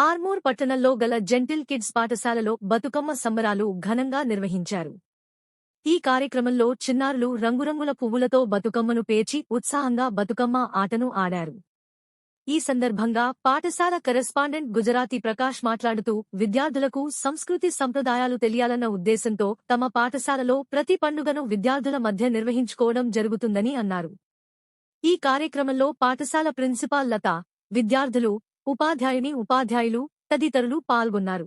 ఆర్మూర్ పట్టణంలో గల gentle kids పాఠశాలలో బతుకమ్మ సంబరాలు ఘనంగా నిర్వహించారు. ఈ కార్యక్రమంలో చిన్నారులు రంగురంగుల పువ్వులతో బతుకమ్మను పేర్చి ఉత్సాహంగా బతుకమ్మ ఆటను ఆడారు. ఈ సందర్భంగా పాఠశాల కరెస్పాండెంట్ గుజరాతీ ప్రకాష్ మాట్లాడుతూ విద్యార్థులకు సంస్కృతి సంప్రదాయాలు తెలియాలన్న ఉద్దేశంతో తమ పాఠశాలలో ప్రతి పండుగను విద్యార్థుల మధ్య నిర్వహించుకోవడం జరుగుతుందని అన్నారు. ఈ కార్యక్రమంలో పాఠశాల ప్రిన్సిపాల్ లత విద్యార్థులు ఉపాధ్యాయుని ఉపాధ్యాయులు తదితరులు పాల్గొన్నారు.